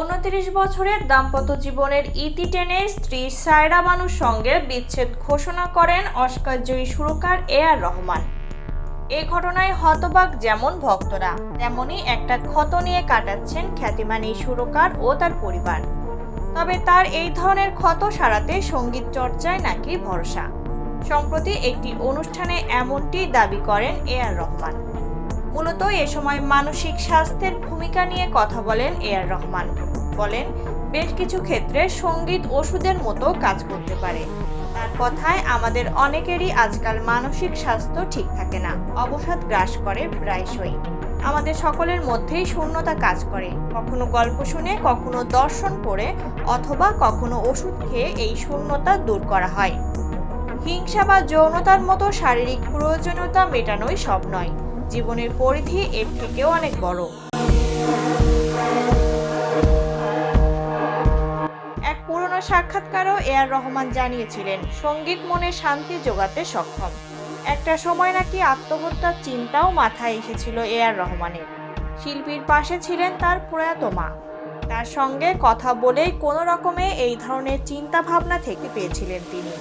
উনত্রিশ বছরের দাম্পত্য জীবনের ইতি টেনে স্ত্রী সায়রা বানুর সঙ্গে বিচ্ছেদ ঘোষণা করেন অস্কারজয়ী সুরকার এ আর রহমান। এ ঘটনায় হতবাক যেমন ভক্তরা, তেমনি একটা ক্ষত নিয়ে কাটাচ্ছেন খ্যাতিমান এই সুরকার ও তার পরিবার। তবে তার এই ধরনের ক্ষত সারাতে সংগীত চর্চায় নাকি ভরসা। সম্প্রতি একটি অনুষ্ঠানে এমনটি দাবি করেন এ আর রহমান। মূলত এ সময় মানসিক স্বাস্থ্যের ভূমিকা নিয়ে কথা বলেন এ আর রহমান। বলেন, বেশ কিছু ক্ষেত্রে সংগীত ওষুধের মতো কাজ করতে পারে। তার কথায়, আমাদের অনেকেরই আজকাল মানসিক স্বাস্থ্য ঠিক থাকে না, অবসাদ গ্রাস করে প্রায়শই। আমাদের সকলের মধ্যেই শূন্যতা কাজ করে। কখনো গল্প শুনে, কখনো দর্শন করে, অথবা কখনো ওষুধ খেয়ে এই শূন্যতা দূর করা হয়। হিংসা বা যৌনতার মতো শারীরিক প্রয়োজনীয়তা মেটানোই সব নয়। জীবনের পরিধি এর থেকেও অনেক বড়। এক পুরনো সাক্ষাৎকারও এ আর রহমান জানিয়েছিলেন, সংগীত মনে শান্তি যোগাতে সক্ষম। একটা সময় নাকি আত্মহত্যার চিন্তাও মাথায় এসেছিল এ আর রহমানের। শিল্পীর পাশে ছিলেন তার প্রয়াত মা। তার সঙ্গে কথা বলেই কোনো রকমে এই ধরনের চিন্তা ভাবনা থেকে পেয়েছিলেন তিনি।